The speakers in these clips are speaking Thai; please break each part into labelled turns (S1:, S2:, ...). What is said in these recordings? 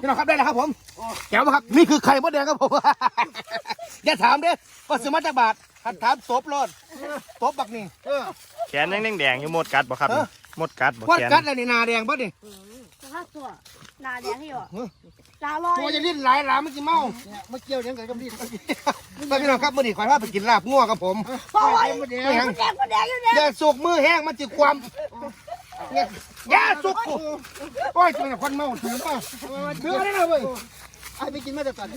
S1: พี่น้องครับได้แล้วครับผมแก้วมาครับนี่คือไข่มดแดงครับผม อย่าถามเด้ว่าซื้อมาจากบาทหัดถามตบรอดตบบักนี่เออ
S2: แขนยังแดงๆอยู่หมดกัดบ่ครับ
S1: เออ
S2: หมดกัดบ่
S1: พวด
S2: แขน
S1: กัดอะไรนี่นาแดงปะนี่
S3: ถ้าตัวหนาแดงที่หรอ
S1: เออ
S3: ตาลอย
S1: ตัวจะลิ้นหลายหลามมันจะเมาเมื่อเกี่ยวยังไงก็รีบไปพี่น้องครับมื่อนี้ขอให้พาไปกินลาบงัวครับผม
S3: โอ้ย
S1: มดแด
S3: แด
S1: ง
S3: งแดงแดงอยู่เนี่ย
S1: อย่าสุกมือแห้งมันจะความเนี่ ยาสุกโอ้ยจะเป็นคนเมาถือป่ะถืออะไรนะเว้ยไอ้ไปกินมาแต่ก่อน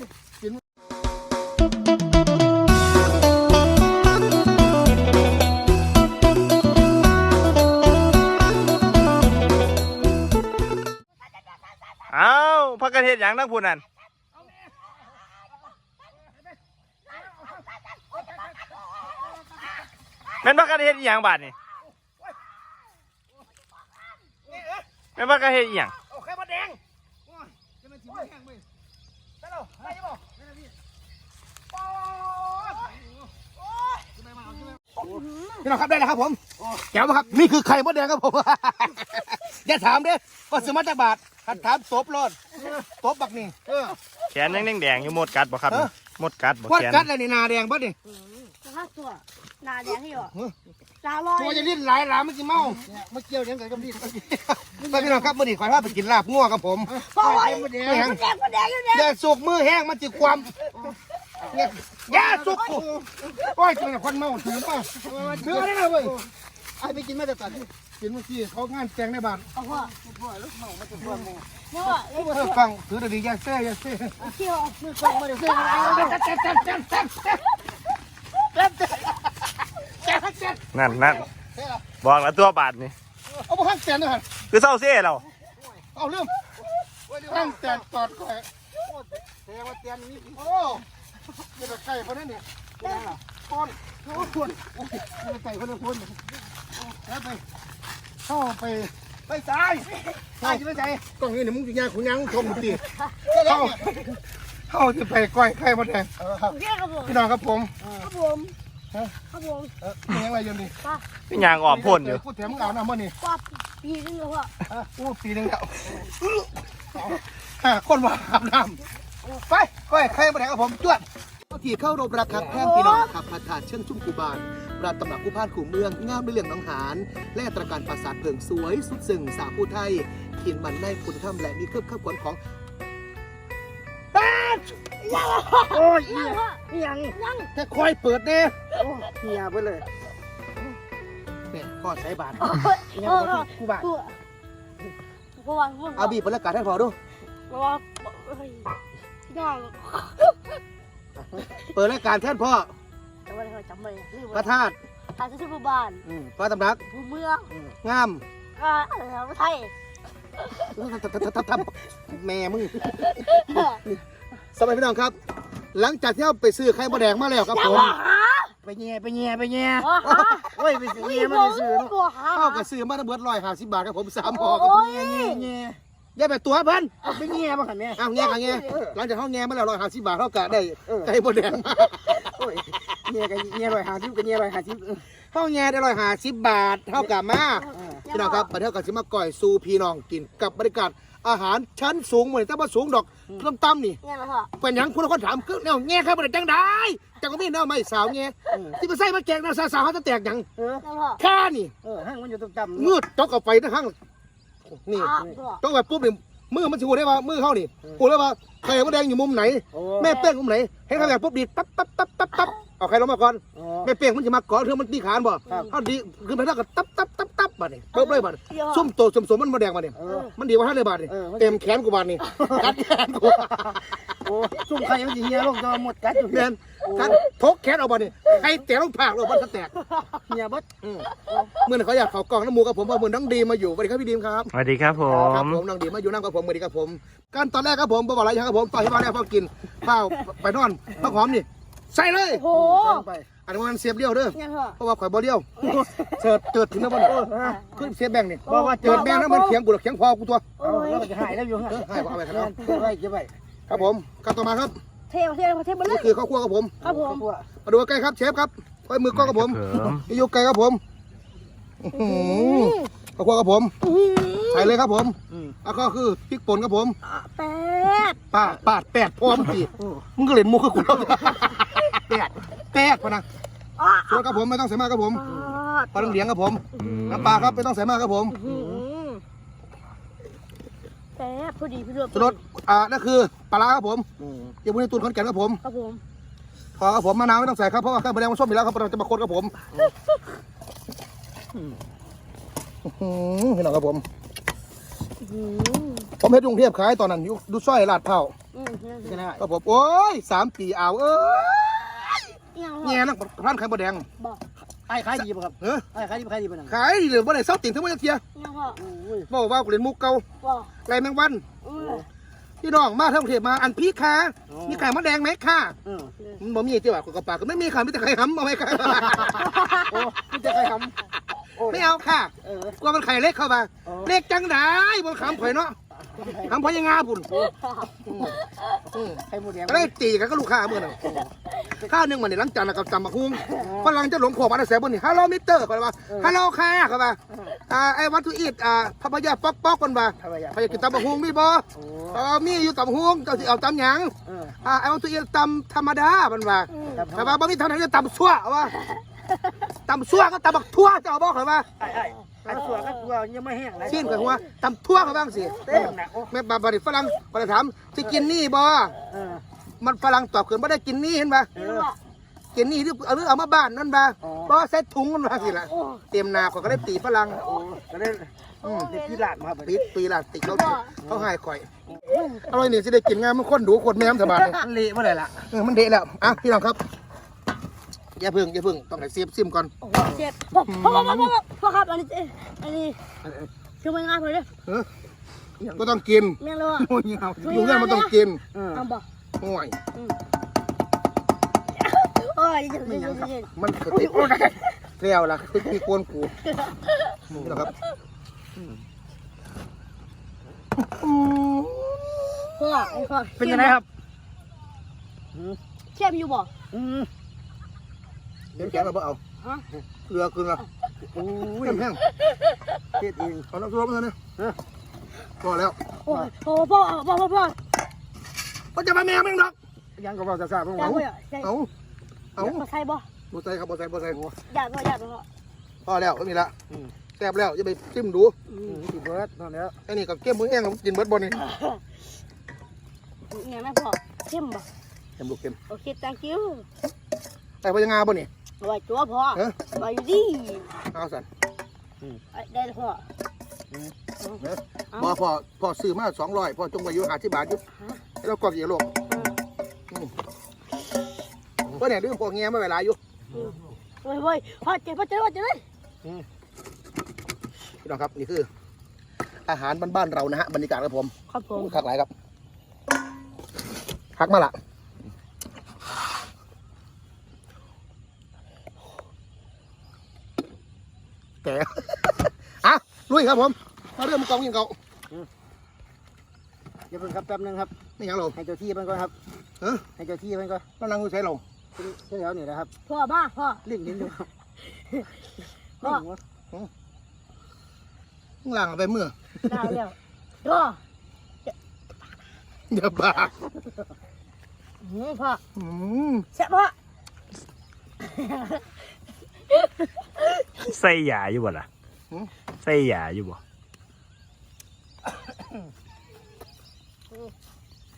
S1: กิน
S2: เอ้าพักกระเทศหยังทั้งพูนนั่นเป็นพักกระเทศอีหยังบาดนี่ เป็นพักกระเทศอีหยัง
S1: โอเคมดแดงโอ้ยจะมันถือมือแห้งเว้ยได้แล้วได้ยังบ่ได้แล้วพี่โอ้ยพี่น้องครับได้แล้วครับผมแก้วมาครับนี่คือไข่มดแดงครับผม อย่าถามเด้ว่าซื้อมาจากบาทหัดถามตบรอดตบบักนี่เออ
S2: แขนยังแดงๆอยู่หมดกัดบ่ครับ
S1: เออ
S2: หมดกัดบ่
S1: พวด
S2: แขน
S1: กัดอะไรนี่นาแดงปะ นี่
S3: ถ้าตัวหนาแดงที่หรอตาลอย
S1: ตัวจะลิ้นหลายหลามมันจะเมาเมื่อเกี่ยวยังไงก็รีบไปพี่น้องครับมื่อนี้ขอให้พาไปกินลาบงัวครับผม
S3: โอ้ย
S1: มดแด
S3: แด
S1: ง
S3: งแดงแดงอยู่เนี่ย
S1: อย่าสุกมือแห้งมันจะความเนี่ยอย่าสุกโอ้ยจะเป็นคนเมาถือป่ะถืออะไรนะเว้ยไอ้ไปกินมาแต่ก่อนกินเมื่อกี้เขางานแจงในบ้าน
S3: เอาพ่อเนี่ยว่า
S1: เออฟังถือแต่ดีอย่าเซ่อย่าเซ่
S3: เที่ยวมือกองมาเดี๋ยวซื้ออะไร
S1: เจ็บเจ็บเจ็บเจ็บเจ็บ เจ็บเจ็บเจ็บเจ็บ
S2: นั่นนั่นบอกแล้วตัวบาดนี่
S1: เอาไปข้างแตนด้วย
S2: คือเศร้าเซ่เรา
S1: เอาเรื่องข้างแตนกอดก่อยแสดงว่าแตนนี้โอ้ยจะไก่คนนั้นเนี่ยก้อนโอ้ควรไก่คนนั้นควรแล้วไปเข้าไปไปตายตายจะไม่ใจกล้องนี้เนี่ยมึงจะยางขุนยางชมมึงดิเข้า เข้าจะไปก้อยไข่มดแดง
S3: เที่ยวครับผม
S1: พี่น้องครับผม
S3: ครับผมครับผม
S1: เออเป็นยังไงอยู่นี่
S2: พี่ยางอ่อมพ่นอยู่
S1: พูดแถมเอาหน้ามื่อนี่
S3: กว่าปีนึงแล้วพ่อ
S1: อะอู้ปีหนึงแล้วอะคนว่าอาบน้ำไปก้อยไข่มดแดงครับผมจวด
S4: ที่เข้ารบรักครับแท่งพี่น้องขับพาถาเชิงชุ่มกูบานราชตำหนักผู้พานขู่เมืองงามด้วยเรื่องหน้องหาน และตระการปราสาทเพิงสวย สุดซึ่งสาวผู้ไทยเขียนมันในคุณธรรมและมีเครื่องข้าวขวัญของ
S1: โอ้ย
S3: ยังพ่อยังยัง
S1: แค่คอยเปิดเด้
S4: เฮียไปเลยเนี่ยพ่อใช้บาท
S3: โอ้โห
S4: กูบาท
S3: ตัวเพราะว่าเพราะ
S4: เอาบีบประกาศให้พอดู
S3: ว่าย่าง
S4: เปิดรายการแท่นพ่อ
S3: แต่ว่าเราจำไม่ได้ลืม
S4: พระธาตุ
S3: อาจจะชื่อผู้บ้าน
S4: อืมพระตำหนัก
S3: ผู้เมือง
S4: งาม
S3: อ่าอะไรนะไทย
S4: ทับทับทับทับแม่มึง สมัยพี่น้องครับ หลังจากที่เราไปซื้อไข่มดแดงมาแล้วครับ
S3: อย่า
S4: ผม
S3: ว่าหา
S4: ไปแง่ไปแง่ไปแง่
S3: ว่าหา
S4: โอ้ยไปแง่มาซื้อเนาะ
S3: ตัวหา
S4: เข้ากับซื้อมาทั้งเบิดร้อยห้าสิบบาทครับผมสามห่อครับ
S3: โอ้
S4: ผม
S3: ย
S4: แง่แง่อย่าไปตัวเพิ่น
S1: ไม่เงี้ยบ้างหันแม่
S4: อ้าวแง่กันแง่หลังจากเขาแง่มาแล้วร้อยห้าสิบบาทเขากะได้ไก่บดแดงมา
S1: โอ้ยเงี้ยกันเงี้ยร้อยห้าสิบกันเงี้ยร้อยห้าสิบ
S4: เขาแง่ได้ร้อยห้าสิบบาทเท่ากับมาพี่น้องครับประเทศกับสิมาก่อยสู่พี่น้องกินกับบริการ อาหารชั้นสูงเหมือนแต่ว่าสูงดอกเริ่มต่ำนี่
S3: เนี่ยนะพ่อ
S4: เป็นหยังคุณคนถามคือแนวแง่ครับบริจังได้จังก็มีแนวไม่สาวแง่ที่มาใส่มาแกงนะสาวๆเขาจะแตกหยัง
S3: เนี่ยพ่อ
S4: ข้านี่
S1: เออห้างมันอยู่ต่ำ
S4: งืดตกเอาไปทั้งห้างนี่
S3: อ่าพ่อ
S4: ต้องแบบปุ๊บนี่มือมันจะหูได้ว่ามือเขานี่หูได้ว่าไข่มดแดงอยู่มุมไหนแม่เป้งมุมไหนให้เขาแบบปุ๊บดีดปั๊บปั๊บปั๊บปั๊บปั๊บ เอาใครลงมาก่อนแม่เป้งมันจะมาก่อนเธอมันตีขานบ่เขาดีคือไปเท่ากับตับตับตับตับบัดนี่ปุ๊บเลยบัดซุ่มโตสมสมมันมาแดงบัดนี่มันดีกว่าห้าเลยบาทนี่เต็มแขนกูบาทนี่กัดแขนกู
S1: โอ้ซุ่มไข่มันจะเงี้ยลงจะหมดกัดอยู่
S4: แมนกัดทกแขนเอาบัดนี่ใครแตะลงผากลงบัดจะแตก
S1: เงี้ยบด
S4: เมื่อเขาอยากเขากล่องน้ำมูกับผมเพราะเหมือนน้องดีมาอยู่สวัสดีครับพี่ดีมครับ
S2: สวัสดีครับผ
S4: ครับ
S2: ม
S4: ผมน้องดีมาอยู่นั่งกับผมสวัสดีครับผมการตอนแรกครับผมบอกอะไรยังครับผมต่อยที่บ้านแล้วพอกินข้าวไปนอนพักหอมนี่ ใส่เลย
S3: โอ้โห
S1: ไป
S4: อันนี้มันเสียบเลี้ยวเด้อ
S3: เนี่ยพ่อ
S4: เพราะว่าข่อยบ่เลี้ยวเสิร์ชเจิดถึงแล้วบ่เนี่ยขึ้นเสียแบงค์นี่
S1: บอกว่า
S4: เจิดแบงค์นั้นมันเขียงกูหรอกเขียงพอกูตัว
S3: โอ้ย
S1: แล้วจะหายแล้วอยู่ฮะ
S4: ให้บ่เอาไปครับ
S1: เก็บไว้เก็บไว้
S4: ครับผมครับต่อมาครับ
S3: เทปเทปเทปมาเล
S4: นี่
S3: ย
S4: คือข้าวคั่วครับผม
S3: ครับผม
S4: มาดูใกล้ครับเชฟครับไว้มือกล้องครับผม
S2: ครับ
S4: นี่อยู่ไกลครับผมอื้อหือข้าวคั่วครับผมใส่เลยครับผมแล้วก็คือพริกป่นครับผม
S3: แป๊ด
S4: ปาดปาดแปดพร้อมทีมึงก็เล่นมุกกับกูแล้ว แปดแปดพะนะ
S3: อ้า
S4: ส่วนครับผมไม่ต้องใส่มากครับผม
S3: ว
S4: ปลาเหลียงครับผมน้ำปลาครับไม่ต้องใส่มากครับผม
S3: แซ่บพอดีพี่เลือก
S4: สรสอ่านั่นคือปลาร้าครับผมอย่าพูดในตูนขอนแก่นครับผม
S3: ครับผม
S4: พอครับผมมะนาวไม่ต้องใส่ครับเพราะว่าข้าวแดงมันส้มอยู่แล้วครับเราจะมาคนครับผมอื้อหือพี่น้องครับผม
S3: อืม
S4: ผมเฮ็ดกรุงเทพขายตอนนั้นอยู่ดูสร้อยลาดเผา
S3: อืม
S1: ใช่ไหม
S4: ครับผมโอ้ยสามปีเอาเอ้ย
S3: ยัง
S4: แง่นักร้านขายบะแดง
S3: บอก
S1: ไอ้ขายดีป่ะครับ
S4: เออ
S1: ไอ้ขายดีขายดีป่ะนั่น
S4: ขายดีเลยบ่ได้เศร้าติ่งทั้งหมดเทีย
S3: ยังพ่อ
S1: โอ้ย
S4: บอกว่ากูเล่นมุกเก่า
S3: บอก
S4: ไรแมงวัน
S3: อืม
S4: พี่น้องมาทั้งกรุงเทพมาอันพี่ค่ะมีไข่มดแดงไหมค่ะ
S1: เออ
S4: มันบ่มีเจ้าว่ากูกระปากก็ไม่มีค่ะมีแต่ไข่หำเอาไหมค่ะ
S1: โอ้พี่จะใครทำโอ้
S4: ไม่เอาค่ะ
S1: เออ
S4: กลัวมันไข่เล็กเข้ามา
S1: อ๋อ
S4: เล็กจังได้บนขามข่อยเนาะ ขามพญางาพุ่นอืม
S1: ไข่หมูแดง
S4: ก็ได้ตีกันก็ลูกค้าเมื่อนั้นข้าวหนึ่งมันเนี่ยหลังจากนั้นกับจำบักฮุ้งฝรั่งจะหลงขวบมาในแสบนนี่ฮัลโหลมิสเตอร์เขาเลยว่าฮัลโหลค่ะเขาว่าอ่าไอ้วัตถุอิดอ่าพัพยาป๊อกป๊อกคนว่า
S1: ทำไมอะ
S4: พยากินตำบักฮุ้งมีบ่
S1: โอ้
S4: เออมีอยู่ตำบักฮุ้งเจ้าสิเอาตำหยัง
S1: เออ
S4: อ่าไอ้วัตถุอิดตำธรรมดามันว่า
S1: ครับ
S4: เขาว่าบ่มีเท่าไหร่จะตำซั่วว่าตำซั่วก็ตำบักทั่วเจ้าบอกเขาว่า
S1: ไอ้ไอ้ไอ้ตัวก็ตัวยังไม่แห้งเลย
S4: สิ้นกับหัวตำทั่วเขาบ้างสิ
S1: เต้นหนักโอ้
S4: แม่บาบาริฝรั่งก็เลยถามสิกินนี่บ่
S1: เออ
S4: มันฝรั่งตอบเกินไม่ได้กินนี่เห็นปะ
S1: เอ
S3: ยัง
S1: อ
S3: บอก
S4: กินนี่หรือเอาหรือเอามาบ้านนั่นปะ
S1: อ๋อ
S4: เพราะว่าใส่ถุงมันมาสิละ
S3: โอ้
S4: เตรียมนาเขาก็ได้ตีฝรั่ง
S1: โอ้ก็ได้
S3: โอ้
S1: เด็กพี่หลานมาครับ
S4: ตีปีละตีเขาเขาหายข่อยอร่อยนี่สิได้กินงานมันคนดูคนแม่มสบายเลย
S1: มันเละเมื่อไหร่ล่ะ
S4: เออมันเดะแล้วอะพี่น้องครับ อย่าเพึ่งอย่าเพึ่งต้องให้เสียบซิมก่อน
S3: โอ้เจ็บพ่อพ่อพ่อพ่อพ่อครับอันนี้อันนี้คือไม่ง่ายเลย
S4: เออก็ต้องกิน
S3: เมี่ยงเลยอะ
S1: โอ้ยเอา
S4: อยู่เนี่ยมันต้องกิน
S1: เออ
S3: เอาบอก
S4: โอ้ย
S3: โอ้ยเจ็บเจ็บเจ็บเจ็บ
S4: มันสติเลี้ยวล่ะคือพี่โกนกูนี่นะครับ
S3: พ่อไอ้พ่อ
S1: เป็นยังไงครับ
S3: เข้มอยู่บ่
S1: อืม
S4: เดี๋ยวแกมาบ่เอา
S3: ฮะ
S4: เกลือเกลือ
S1: โอ้ย
S4: แห้ง
S1: เฮ็ดเอง
S4: เอาน้ำซุปมาเนี่ย
S1: เออ
S4: พอแล้ว
S3: โอ้โหพ่อพ่อพ่อพ่อ
S4: มันจะมาแม่มึงดอก
S1: ยังก็บอกจะทราบ
S3: อยา
S1: ว่าก
S3: บ่ใช่
S4: เอาเอา
S3: ใช่บ่
S4: บ่ใส่ครับบ่ใส่บ่ใส่
S3: อยากบ่อยากบ่
S4: พอแล้วไม่มีละแซ่บแล้วจะไปจิ้มดู
S1: สิเบิร์ดนั่นแล้ว
S4: ไอ้นี่ก็เก็บมือแห้งกินเบิดบ่นี่
S3: ไงแม่พ่อเข้มบ่
S4: เค็มลูกเค็ม
S3: โอเค thank you
S4: แต่พยังงาบ่นี่
S3: ไว้ตัวพ่อ
S4: เออ
S3: ไว้ดี
S4: เอาสั่น
S3: ได้พ่อ
S4: บ่พอพอซื้อมา200พอจงไว้อยู่50บาทอยู่แล้วก็อีกโลกบ่เนี่ยดื้อพวกแง่มาไว้หลายอยู่
S3: เฮ้ยเฮ้ยพ่อเจ็บพ่อเจ็บพ่อเจ็บเลย
S4: พี่น้องครับนี่คือ อาหารบ้านๆเรานะฮะบรรยากาศครับผม
S3: ครับผม
S4: คักหลายครับคักมาละแก อะลุ ยครับผม มาเริ่มกองยิงเก่า
S1: อย่าเพิ่งครับแป๊บนึงครับ
S4: นี่ยังเรา
S1: ให้เจ้าที่มันก่อนครับ
S4: เออ
S1: ให้เจ้าที่มันก่อน
S4: เรานั่งอยู่ใช้เรา
S1: เสร็จแล้วนี่นะครับ
S3: พ่อมาพ่อ
S1: ลิ้นลิ้นดูครับ
S3: พ่อ
S4: ข้างล่างเอาไปเมื่อ
S3: ได้แล้วพ่อ
S4: อย่าบ้า
S3: อืมพ่อ
S4: อืม
S3: แซ่บพ่อ
S2: ใส่ยาอยู่บ่ล่ะ ใส่ยาอยู่บ่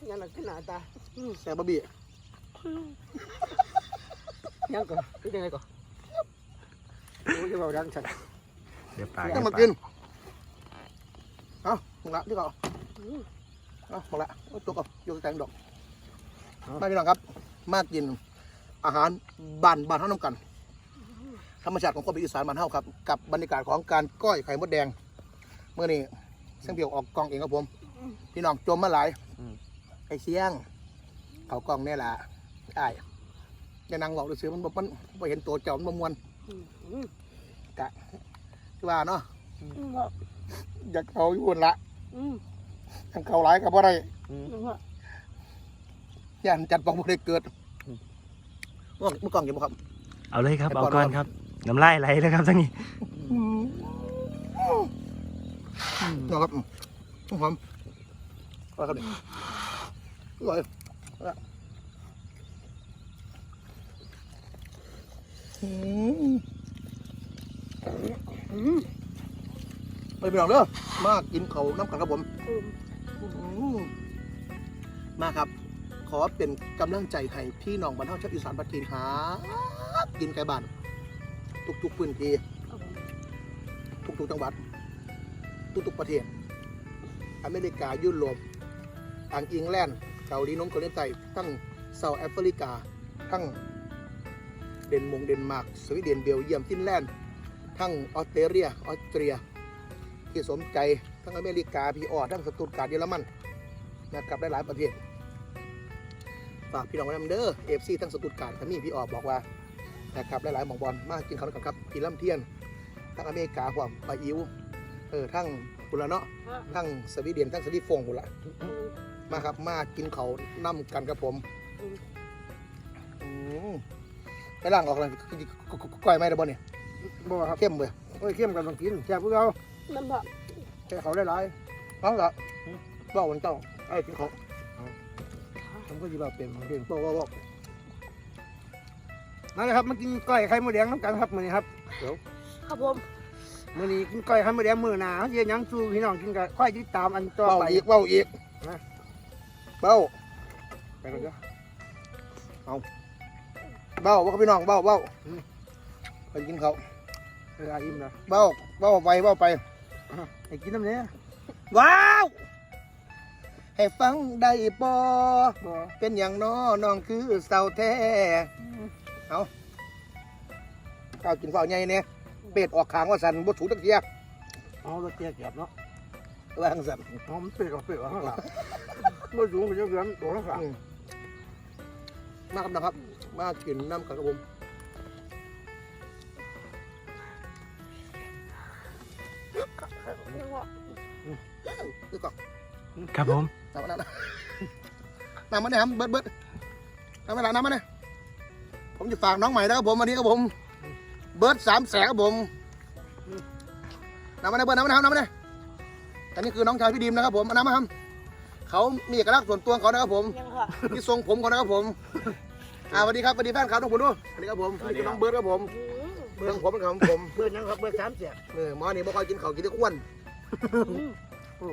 S1: ยังหนักขึ้นหน้าตา
S4: แต่บะบี้
S1: ยังก่อนเป็นยังไงก่อนโอ้ยจะบอกดังฉัน
S2: เดี๋ยวปลา
S4: ต้องมากินเอาหมดละที่เขาเอาหมดละเอาตัวกับโยกแตงดอกมาพี่น้องครับ มากินอาหารบ้านบ้านเท่าน้ำกัน ธรรมชาติของคนอีสานบ้านเฮาครับกับบรรยากาศของการก้อยไข่มดแดงเมื่อนี้เสียงเปียวออกกล้องเองครับผม พี่น้องจมมาหลายไอ้เสียง เขากล้องแน่ละไอ้อย่านั่งบอกดูซื้อมันบ่มันบ่เห็นตัวเจ้ามันบ่มวนกะคือว่าเนาะ
S3: อืมพ่อ
S4: อยากเขาอยู่บนละ
S3: อืม
S4: ทางเขาหลายกับอะไร
S3: อืมพ่อ
S4: ย่านจัดปองบ่ได้เกิดว่าเมื่อกล้องอยู่บ่ครับ
S2: เอาเลยครับ
S4: ให้
S2: เอา
S4: ก่อน
S2: ก่อนครับ น้ำลายไหลแล้วครับทั้งนี้
S4: เนาะครับอืมหอมก็ครับนี่อร่อยอืมไปพี่น้องเด้อมากินเขาน้ำกันครับผม
S3: มา
S4: ครับ ขอเป็นกำลังใจให้พี่น้องบรรเทาชาวอีสานปัตตินหากินไก่บ้าน ทุกๆพื้นที่ทุกๆจังหวัด ทุกๆประเทศ อเมริกายุโรปอังกฤษแลนด์เกาหลีน้มเกาหลีใต้ทั้งเซาท์แอฟริกา ทั้งเดนมงเดนมาร์กสวีเดนเบลเยียมฟินแลนด์ ทั้งออสเตรเลียออสเตรีย ที่สนใจทั้งอเมริกาพีออทั้งสตุตการ์ดเยอรมันนะครับหลายๆประเทศฝากพี่น้องไว้นำเด้อเอฟซีทั้งสตุตการ์ดก็มีพี่ออบอกว่า นะครับหลายๆหมองบอลมากินข้าวด้วยกันครับกินล่ำเทียน ทั้งอเมริกาความปลาอิวเออทั้งกุละเนาะทั้งสวีเดนทั้งสวีฟงกุละมาครับมากินเขาวนํกันกับผมอืมไปล่างออกเลยก้อยไหมเด้อบ่เนี่ย
S1: บ่ครับ
S4: เข้มเว้ย
S1: โอ้ยเข้มกันต้องกินแซ่บพวกเรา
S3: น้ำบ่
S1: แค่เขาได้หลาย
S4: เอาละเบ้าวันเจ้าไอ้กินเขาว
S1: ผมก็จะแบบเป็นของเด่น
S4: บอกว่าบอก
S1: นั่นแหละครับมากินก้อยไข่มดแดงน้ำกันครับมื้อนี้ครับ
S3: ครับผม
S1: มื้อนี้กินก้อยไข่มดแดงมื้อหน้าเย็นยังสู้พี่น้องกินกันค่อยติดตามอันต่อ
S4: เบ้า
S1: ไป
S4: อีกเบ้าอีก
S1: นะ
S4: เบ้า
S1: ไปกันเด้อ
S4: เบ้าว่าเขาพี่น้องเบ้าเบ้าไปกินเขาว
S1: เวลาอิ่มแล้ว
S4: เบ้าเบ้าไปเบ้าไป
S1: ให้กินน้ำเนี้ย
S4: ว้าวให้ฟังได้ปอ
S1: บ่
S4: เป็นอย่างน้อน้องคือเสาแท้ เอาข้าวกินข้าวใหญ่เนี่ยเป็ดออกขางว่าสันบ่ถูกตักเทีย
S1: เอาเราเจียเก็บเนาะ
S4: ว่าทางสัน
S1: หอมเปรี้ยวเปรี้ยวข้างหลังบ่สูงไปจังเกือนตัวข้างหลัง
S4: อืมมาครับนะครับ มากินน้ำกันครับผม
S3: น้ำบ่
S4: ดูก่อน
S2: ครับผม
S4: น้ำน้ำน้ำน้ำมาเนี่ยครับเบิดเบิดน้ำมาละน้ำมาเนี่ย ผมจะฝากน้องใหม่นะครับผมวันนี้ครับผม เบิร์ดสามแสนครับผมน้ำมาเนี่ยเบิร์ดน้ำมาเนี่ยน้ำมาเนี่ยอันนี้คือน้องชายพี่ดีมนะครับผมเอาน้ำมาครับเขามีเอกลักษณ์ส่วนตัวของเขานะครับผม
S3: ยังค่ะ
S4: นี่ทรงผมเขานะครับผมอ่าสวัสดีครับสวัสดีแฟนคลับทุกคนด้วยสวัสดีครับผมนี่คือน้องเบิร์ดครับผม
S3: อืม
S4: เบิร์ดของผมเป็นของผม
S1: เบิดยังครับเบิดสามเสีย
S4: เออหมอนี่บ่ค่อยกินข้าวกินแต่อ้วน
S3: อืม
S1: โอ้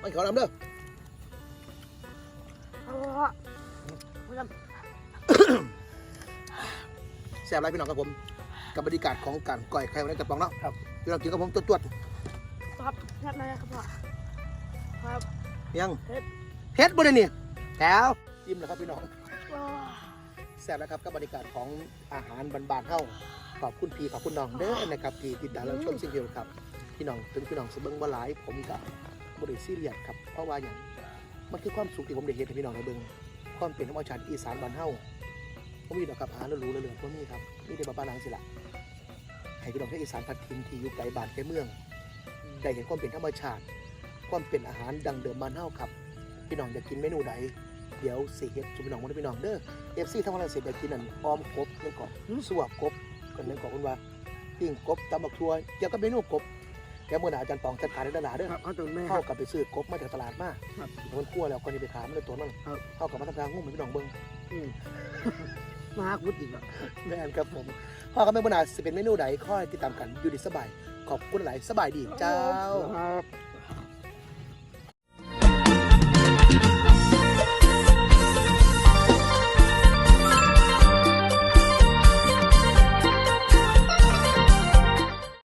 S4: ไม่ขอน้ำเด้อ
S3: เอาละน้ำ
S4: แซ่บไรพี่น้องครับผม กับบรรยากาศของการก่อยไข่วันนี้กระป๋องเนาะครับพี่น้องกินกับผมตัวตัว
S3: ครับน้ำนะครับพ่อครับ
S4: ๆยัง
S3: เผ็ด
S4: เผ็ดบ่ได้นี่แถวจิ้มแล้วครับพี่น้อง
S3: ว้าว
S4: แซ่บแล้วครับกับบรรยากาศของอาหารบานๆเฮาขอบคุณพี่ขอบคุณน้องเด้อนะครับที่ติดตามและชมสิ่งเดียวครับ พี่น้องถึงพี่น้องสเบิงบ่หลายผมกับบริซีเรียสครับเพราะว่าอย่าง มันคือความสุขที่ผมได้เห็นให้พี่น้องได้เบิ่งความเป็นธรรมชาติอีสานบ้านเฮาผมมีดอกครับอาหารแล้วรู้แล้วเหลือผมมีครับนี่เดี๋ยวบ้านหลังสิละให้พี่น้องที่อีสานพัดทินที่อยู่ไกลบ้านไกลเมืองได้เห็นความเป็นธรรมชาติ ความเป็นอาหารดังเดิมบ้านเฮาครับพี่น้องอยากกินเมนูใดเดี๋ยวสิเฮ็ดจุพี่น้องมาให้พี่น้องเด้อเอฟซีทั้งวันเสร็จอยากกินนั่นออมกบเนั่นก่อนสวบกบกันเนั่นก่อนคุณว่าปิ้งกบตำบักทัวเกี่ยวกับเมนูกบ เดี๋ยวมื่อหนาอาจารย์ปองจัดการในตลาดเด้อ
S1: ครับเอาตัวแม่ค
S4: เข้า
S1: รับ
S4: กับไปซื้อกบมาจากตลาดมา
S1: ครับ
S4: มันคั่วแล้วคนที่ไปขายมันเลยตัวมัน
S1: ครับ
S4: เข้ากับมาทำทางงุ้มให้พี่น้องเบิ่ง
S1: มาหาคุดอีกแล้ว
S4: แม่นครับผมพ่อกับแม่มื่อหนาสิเป็นเมนูใดค่อยติดตามกันอยู่ดีสบาย ขอบคุณหลายสบายดีเจ้า
S1: ครับ